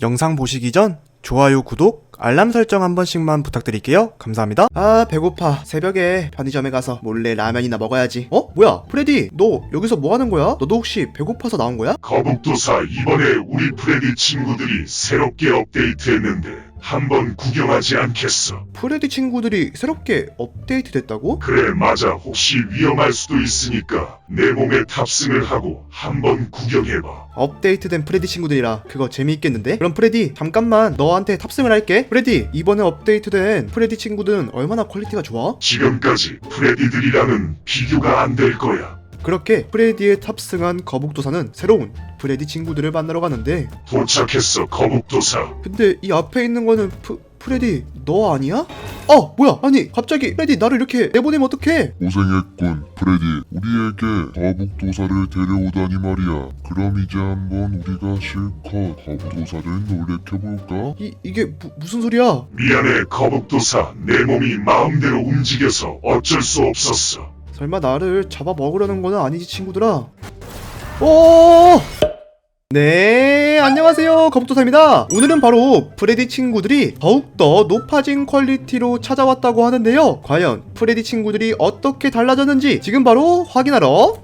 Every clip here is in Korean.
영상 보시기 전 좋아요, 구독, 알람 설정 한 번씩만 부탁드릴게요. 감사합니다. 아, 배고파. 새벽에 편의점에 가서 몰래 라면이나 먹어야지. 어? 뭐야? 프레디, 너 여기서 뭐 하는 거야? 너도 혹시 배고파서 나온 거야? 거북도사 이번에 우리 프레디 친구들이 새롭게 업데이트했는데 한번 구경하지 않겠어? 프레디 친구들이 새롭게 업데이트 됐다고? 그래 맞아 혹시 위험할 수도 있으니까 내 몸에 탑승을 하고 한번 구경해봐 업데이트된 프레디 친구들이라 그거 재미있겠는데? 그럼 프레디 잠깐만 너한테 탑승을 할게 프레디 이번에 업데이트된 프레디 친구들은 얼마나 퀄리티가 좋아? 지금까지 프레디들이랑은 비교가 안 될 거야 그렇게 프레디에 탑승한 거북도사는 새로운 프레디 친구들을 만나러 가는데 도착했어 거북도사 근데 이 앞에 있는 거는 프, 프레디 너 아니야? 어 뭐야 아니 갑자기 프레디 나를 이렇게 내보내면 어떡해 고생했군, 프레디. 우리에게 거북도사를 데려오다니 말이야. 그럼 이제 한번 우리가 실컷 거북도사를 놀래켜볼까? 이, 이게 무, 무슨 소리야 미안해 거북도사 내 몸이 마음대로 움직여서 어쩔 수 없었어 설마 나를 잡아먹으려는 거는 아니지 친구들아? 오! 네 안녕하세요. 거북도사입니다. 오늘은 바로 프레디 친구들이 더욱더 높아진 퀄리티로 찾아왔다고 하는데요. 과연 프레디 친구들이 어떻게 달라졌는지 지금 바로 확인하러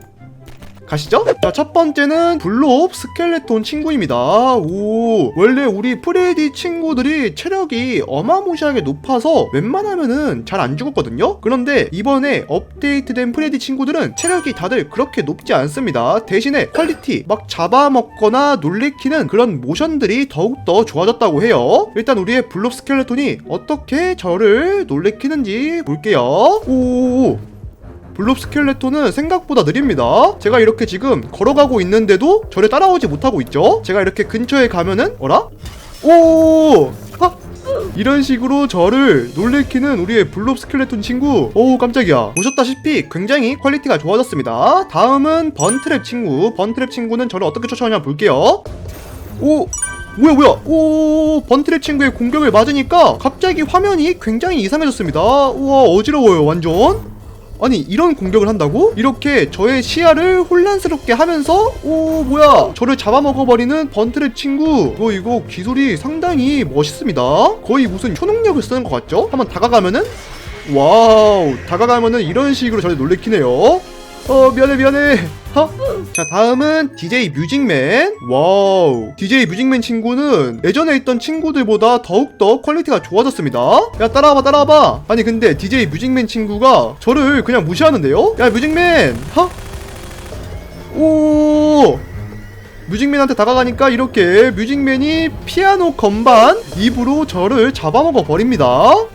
가시죠? 자, 첫 번째는 블롭 스켈레톤 친구입니다. 오, 원래 우리 프레디 친구들이 체력이 어마무시하게 높아서 웬만하면은 잘 안 죽었거든요? 그런데 이번에 업데이트된 프레디 친구들은 체력이 다들 그렇게 높지 않습니다. 대신에 퀄리티, 막 잡아먹거나 놀래키는 그런 모션들이 더욱더 좋아졌다고 해요. 일단 우리의 블롭 스켈레톤이 어떻게 저를 놀래키는지 볼게요. 오, 블롭 스켈레톤은 생각보다 느립니다. 제가 이렇게 지금 걸어가고 있는데도 저를 따라오지 못하고 있죠. 제가 이렇게 근처에 가면은 어라? 오! 하! 이런 식으로 저를 놀래키는 우리의 블롭 스켈레톤 친구. 오 깜짝이야. 보셨다시피 굉장히 퀄리티가 좋아졌습니다. 다음은 번트랩 친구. 번트랩 친구는 저를 어떻게 쫓아오냐 볼게요. 오! 뭐야 뭐야 오 번트랩 친구의 공격을 맞으니까 갑자기 화면이 굉장히 이상해졌습니다 우와 어지러워요 완전 아니 이런 공격을 한다고? 이렇게 저의 시야를 혼란스럽게 하면서 오 뭐야? 저를 잡아먹어버리는 번트랩 친구. 이거 이거 기술이 상당히 멋있습니다. 거의 무슨 초능력을 쓰는 것 같죠? 한번 다가가면은? 와우 다가가면은 이런 식으로 저를 놀래키네요 어 미안해 미안해. 하? 자 다음은 DJ 뮤직맨. 와우. DJ 뮤직맨 친구는 예전에 있던 친구들보다 더욱더 퀄리티가 좋아졌습니다. 야 따라와봐 따라와봐. 아니 근데 DJ 뮤직맨 친구가 저를 그냥 무시하는데요? 야 뮤직맨. 하? 오 뮤직맨한테 다가가니까 이렇게 뮤직맨이 피아노 건반 입으로 저를 잡아먹어 버립니다.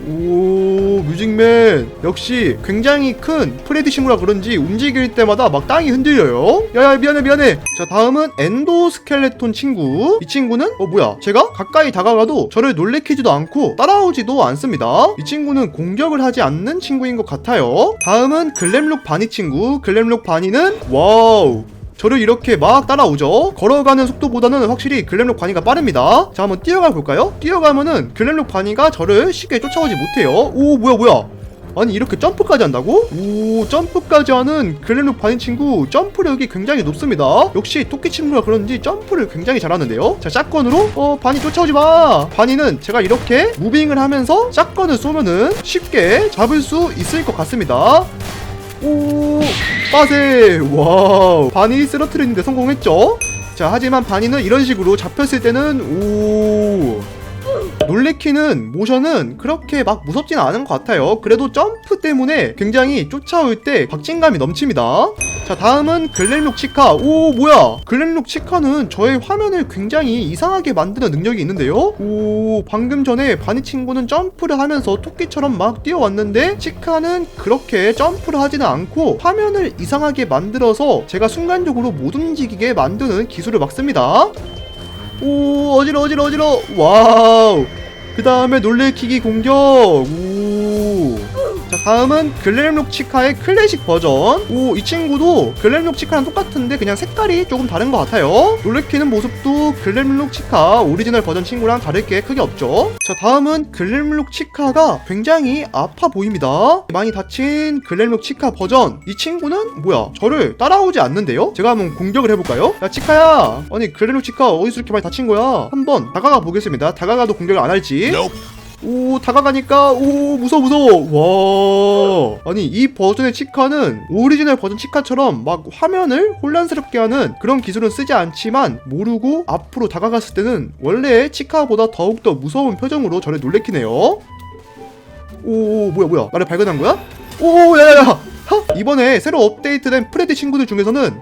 오, 뮤직맨 역시 굉장히 큰 프레디 친구라 그런지 움직일 때마다 막 땅이 흔들려요. 야야 미안해 미안해. 자 다음은 엔도 스켈레톤 친구. 이 친구는 어 뭐야? 제가 가까이 다가가도 저를 놀래키지도 않고 따라오지도 않습니다. 이 친구는 공격을 하지 않는 친구인 것 같아요. 다음은 글램룩 바니 친구. 글램룩 바니는 와우. 저를 이렇게 막 따라오죠. 걸어가는 속도보다는 확실히 글램록 바니가 빠릅니다. 자, 한번 뛰어가 볼까요? 뛰어가면은 글램록 바니가 저를 쉽게 쫓아오지 못해요. 오, 뭐야, 뭐야. 아니, 이렇게 점프까지 한다고? 오, 점프까지 하는 글램록 바니 친구 점프력이 굉장히 높습니다. 역시 토끼 친구라 그런지 점프를 굉장히 잘하는데요. 자, 샷건으로 어, 바니 쫓아오지 마. 바니는 제가 이렇게 무빙을 하면서 샷건을 쏘면은 쉽게 잡을 수 있을 것 같습니다. 오 빠세. 와우. 바니 쓰러트리는데 성공했죠? 자 하지만 바니는 이런 식으로 잡혔을 때는 오 놀래키는 모션은 그렇게 막 무섭진 않은 것 같아요. 그래도 점프 때문에 굉장히 쫓아올 때 박진감이 넘칩니다. 자 다음은 글렌룩 치카. 오 뭐야? 글렌룩 치카는 저의 화면을 굉장히 이상하게 만드는 능력이 있는데요? 오 방금 전에 바니 친구는 점프를 하면서 토끼처럼 막 뛰어왔는데 치카는 그렇게 점프를 하지는 않고 화면을 이상하게 만들어서 제가 순간적으로 못 움직이게 만드는 기술을 막 씁니다 오 어지러 어지러 어지러 와우. 그 다음에 놀래키기 공격. 오 자자 다음은 글램록 치카의 클래식 버전. 오 이 친구도 글램록 치카랑 똑같은데 그냥 색깔이 조금 다른 것 같아요. 놀래키는 모습도 글램록 치카 오리지널 버전 친구랑 다를 게 크게 없죠. 자 다음은 글램록 치카가 굉장히 아파 보입니다. 많이 다친 글램록 치카 버전. 이 친구는 뭐야? 저를 따라오지 않는데요? 제가 한번 공격을 해볼까요? 야 치카야. 아니 글램록 치카 어디서 이렇게 많이 다친 거야? 한번 다가가 보겠습니다. 다가가도 공격을 안 할지 오 다가가니까 오 무서워 무서워. 와. 아니 이 버전의 치카는 오리지널 버전 치카처럼 막 화면을 혼란스럽게 하는 그런 기술은 쓰지 않지만 모르고 앞으로 다가갔을 때는 원래의 치카보다 더욱더 무서운 표정으로 저를 놀래키네요. 오 뭐야 뭐야. 나를 발견한 거야? 오 야야야. 이번에 새로 업데이트된 프레디 친구들 중에서는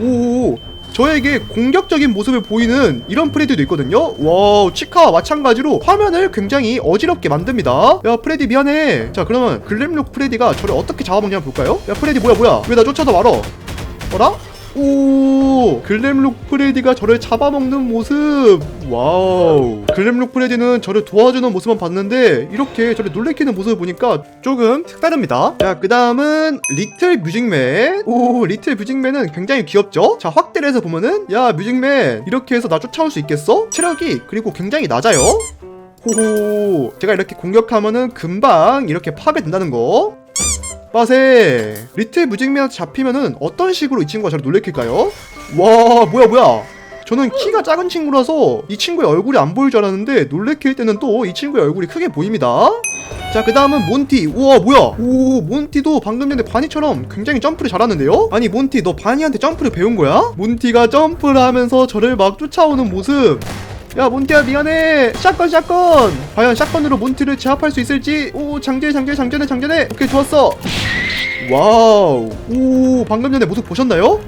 오 저에게 공격적인 모습을 보이는 이런 프레디도 있거든요. 와, 치카와 마찬가지로 화면을 굉장히 어지럽게 만듭니다. 야, 프레디 미안해. 자, 그러면 글램록 프레디가 저를 어떻게 잡아먹냐 볼까요? 야, 프레디 뭐야 뭐야? 왜 나 쫓아다 말어? 어라? 오, 글램록 프레디가 저를 잡아먹는 모습. 와우. 글램록 프레디는 저를 도와주는 모습만 봤는데 이렇게 저를 놀래키는 모습을 보니까 조금 색다릅니다. 자, 그 다음은 리틀 뮤직맨. 오, 리틀 뮤직맨은 굉장히 귀엽죠? 자, 확대를 해서 보면은 야, 뮤직맨 이렇게 해서 나 쫓아올 수 있겠어? 체력이 그리고 굉장히 낮아요. 호호. 제가 이렇게 공격하면은 금방 이렇게 파괴된다는 거. 빠세 리틀 뮤직맨한테 잡히면은 어떤 식으로 이 친구가 저를 놀래킬까요? 와 뭐야 뭐야 저는 키가 작은 친구라서 이 친구의 얼굴이 안 보일 줄 알았는데 놀래킬 때는 또 이 친구의 얼굴이 크게 보입니다 자 그 다음은 몬티 우와 뭐야 오 몬티도 방금 전에 바니처럼 굉장히 점프를 잘하는데요? 아니 몬티 너 바니한테 점프를 배운 거야? 몬티가 점프를 하면서 저를 막 쫓아오는 모습 야 몬티야 미안해. 샷건 샷건. 과연 샷건으로 몬티를 제압할 수 있을지? 오 장전해 장전해 장전해 장전해 오케이 좋았어. 와우. 오 방금 전에 모습 보셨나요?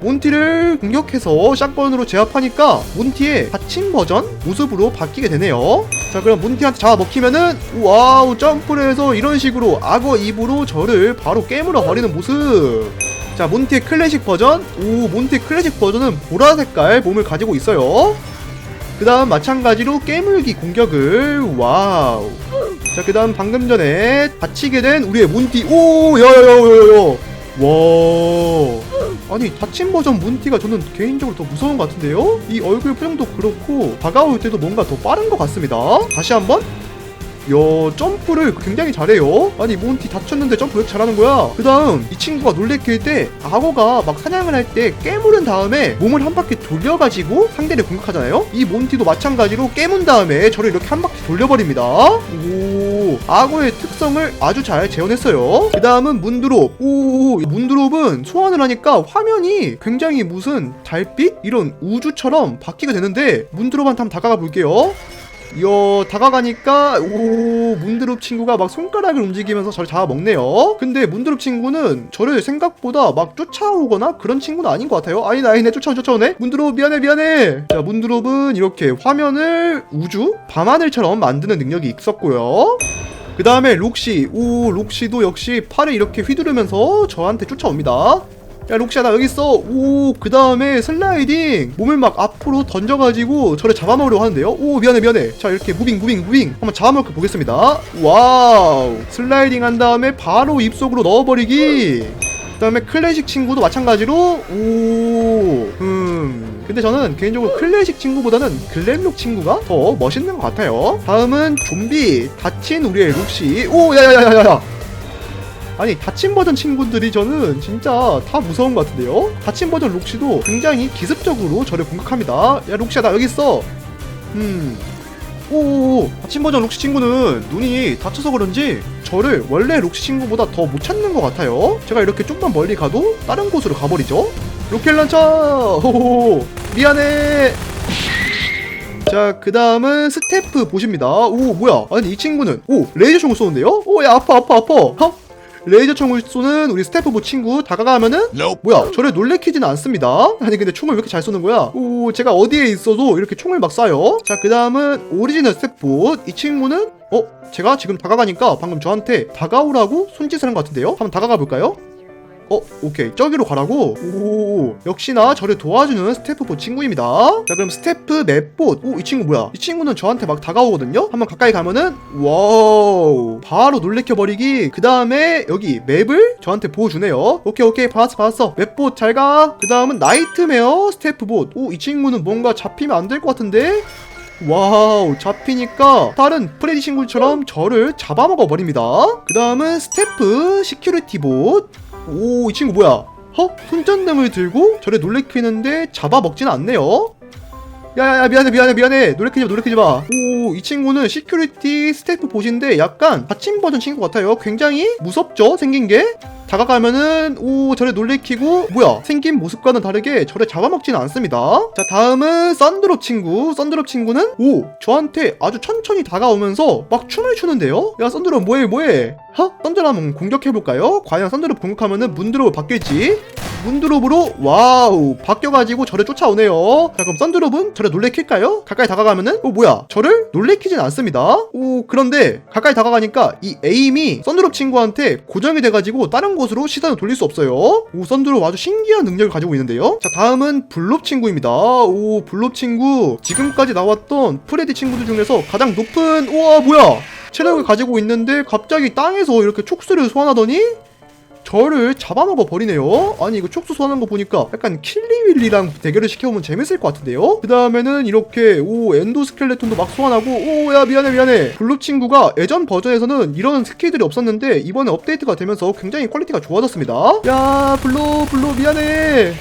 몬티를 공격해서 샷건으로 제압하니까 몬티의 받침 버전 모습으로 바뀌게 되네요. 자 그럼 몬티한테 잡아먹히면은 와우 점프를 해서 이런 식으로 악어 입으로 저를 바로 깨물어 버리는 모습 자 몬티의 클래식 버전. 오 몬티의 클래식 버전은 보라 색깔 몸을 가지고 있어요. 그 다음 마찬가지로 깨물기 공격을. 와우. 자 그 다음 방금 전에 다치게 된 우리의 몬티. 오 야야야야야 와 아니 다친 버전 몬티가 저는 개인적으로 더 무서운 것 같은데요? 이 얼굴 표정도 그렇고 다가올 때도 뭔가 더 빠른 것 같습니다. 다시 한번 야 점프를 굉장히 잘해요. 아니 몬티 다쳤는데 점프 왜 잘하는 거야? 그 다음 이 친구가 놀래킬 때 악어가 막 사냥을 할 때 깨물은 다음에 몸을 한 바퀴 돌려가지고 상대를 공격하잖아요? 이 몬티도 마찬가지로 깨문 다음에 저를 이렇게 한 바퀴 돌려버립니다. 오 악어의 특성을 아주 잘 재현했어요. 그 다음은 문드롭. 오 문드롭은 소환을 하니까 화면이 굉장히 무슨 달빛? 이런 우주처럼 바뀌게 되는데 문드롭한테 한번 다가가 볼게요 이야 다가가니까 오 문드룹 친구가 막 손가락을 움직이면서 저를 잡아먹네요. 근데 문드룹 친구는 저를 생각보다 막 쫓아오거나 그런 친구는 아닌 것 같아요. 아니네 아니네 쫓아오네 쫓아오네. 문드룹 미안해 미안해. 자 문드룹은 이렇게 화면을 우주 밤하늘처럼 만드는 능력이 있었고요. 그 다음에 록시 오 록시도 역시 팔을 이렇게 휘두르면서 저한테 쫓아옵니다 야 록시야 나 여기 있어. 오 그 다음에 슬라이딩. 몸을 막 앞으로 던져가지고 저를 잡아먹으려고 하는데요. 오 미안해 미안해. 자 이렇게 무빙 무빙 무빙. 한번 잡아먹고 보겠습니다. 와우. 슬라이딩 한 다음에 바로 입속으로 넣어버리기. 그 다음에 클래식 친구도 마찬가지로. 오 음 근데 저는 개인적으로 클래식 친구보다는 글램록 친구가 더 멋있는 것 같아요. 다음은 좀비. 다친 우리의 룩시. 오 야야야야야 아니 다친 버전 친구들이 저는 진짜 다 무서운 것 같은데요? 다친 버전 록시도 굉장히 기습적으로 저를 공격합니다. 야 록시야 나 여기 있어. 음. 오 다친 버전 록시 친구는 눈이 다쳐서 그런지 저를 원래 록시 친구보다 더 못 찾는 것 같아요. 제가 이렇게 좀만 멀리 가도 다른 곳으로 가버리죠. 로켓 런처! 호호 미안해. 자, 그 다음은 스태프 보십니다. 오, 뭐야. 아니, 이 친구는, 오, 레이저 총을 쏘는데요? 오, 야, 아파, 아파, 아파. 어? 레이저 총을 쏘는 우리 스태프보 친구 다가가면은 뭐야 저를 놀래키지는 않습니다. 아니 근데 총을 왜 이렇게 잘 쏘는 거야? 오 제가 어디에 있어도 이렇게 총을 막 쏴요. 자 그 다음은 오리지널 스태프보 이 친구는 어 제가 지금 다가가니까 방금 저한테 다가오라고 손짓을 한 것 같은데요? 한번 다가가 볼까요 어 오케이. 저기로 가라고? 오 역시나 저를 도와주는 스태프봇 친구입니다. 자 그럼 스태프 맵봇. 오이 친구 뭐야? 이 친구는 저한테 막 다가오거든요? 한번 가까이 가면은 와우. 바로 놀래켜버리기. 그 다음에 여기 맵을 저한테 보여주네요. 오케이 오케이. 받았어 받았어. 맵봇 잘가 그 다음은 나이트메어 스태프봇. 오이 친구는 뭔가 잡히면 안 될 것 같은데? 와우 잡히니까 다른 프레디 친구처럼 저를 잡아먹어 버립니다. 그 다음은 스태프 시큐리티 봇 오 이 친구 뭐야 어? 손전등을 들고 저를 놀래키는데 잡아먹지는 않네요 야야야 미안해 미안해 미안해. 놀래키지마 놀래키지 마 오 이 친구는 시큐리티 스태프 봇인데 약간 받침 버전 친구 같아요. 굉장히 무섭죠 생긴 게? 다가가면은 오 저를 놀래키고 뭐야 생긴 모습과는 다르게 저를 잡아먹지는 않습니다. 자 다음은 썬드롭 친구. 썬드롭 친구는 오 저한테 아주 천천히 다가오면서 막 춤을 추는데요? 야 썬드롭 뭐해 뭐해? 하? 썬드롭 한번 공격해볼까요? 과연 썬드롭 공격하면은 문드롭 바뀔지 문드롭으로 와우 바뀌어가지고 저를 쫓아오네요. 자 그럼 썬드롭은 저를 놀래킬까요? 가까이 다가가면은 어 뭐야? 저를 놀래키진 않습니다. 오 그런데 가까이 다가가니까 이 에임이 썬드롭 친구한테 고정이 돼가지고 다른 곳으로 시선을 돌릴 수 없어요. 오 썬드롭 아주 신기한 능력을 가지고 있는데요. 자 다음은 블롭 친구입니다. 오 블롭 친구. 지금까지 나왔던 프레디 친구들 중에서 가장 높은 우와 뭐야? 체력을 가지고 있는데 갑자기 땅에서 이렇게 촉수를 소환하더니 저를 잡아먹어 버리네요. 아니 이거 촉수 소환한 거 보니까 약간 킬리윌리랑 대결을 시켜보면 재밌을 것 같은데요. 그 다음에는 이렇게 오 엔도 스켈레톤도 막 소환하고 오 야 미안해 미안해. 블루 친구가 예전 버전에서는 이런 스킬들이 없었는데 이번에 업데이트가 되면서 굉장히 퀄리티가 좋아졌습니다. 야 블루 블루 미안해.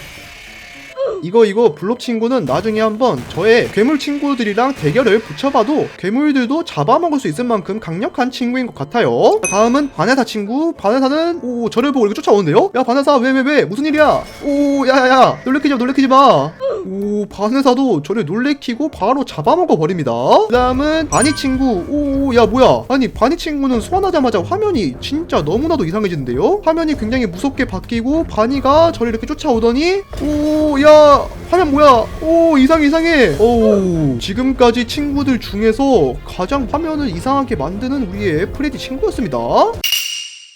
이거 이거 블록 친구는 나중에 한번 저의 괴물 친구들이랑 대결을 붙여봐도 괴물들도 잡아먹을 수 있을 만큼 강력한 친구인 것 같아요. 자, 다음은 바네사 친구. 바네사는 오 저를 보고 이렇게 쫓아오는데요? 야 바네사 왜 왜 왜, 무슨 일이야? 오 야야야 놀래키지 마 놀래키지 마. 오 바네사도 저를 놀래키고 바로 잡아먹어 버립니다. 그 다음은 바니 친구. 오 야 뭐야? 아니 바니 친구는 소환하자마자 화면이 진짜 너무나도 이상해지는데요? 화면이 굉장히 무섭게 바뀌고 바니가 저를 이렇게 쫓아오더니 오야 화면 뭐야? 오 이상 이상해. 오 지금까지 친구들 중에서 가장 화면을 이상하게 만드는 우리의 프레디 친구였습니다.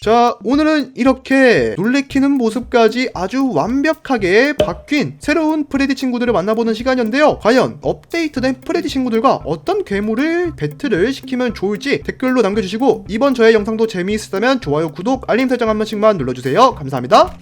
자, 오늘은 이렇게 놀래키는 모습까지 아주 완벽하게 바뀐 새로운 프레디 친구들을 만나보는 시간이었는데요. 과연 업데이트된 프레디 친구들과 어떤 괴물을 배틀을 시키면 좋을지 댓글로 남겨주시고 이번 저의 영상도 재미있었다면 좋아요, 구독, 알림 설정 한 번씩만 눌러주세요. 감사합니다.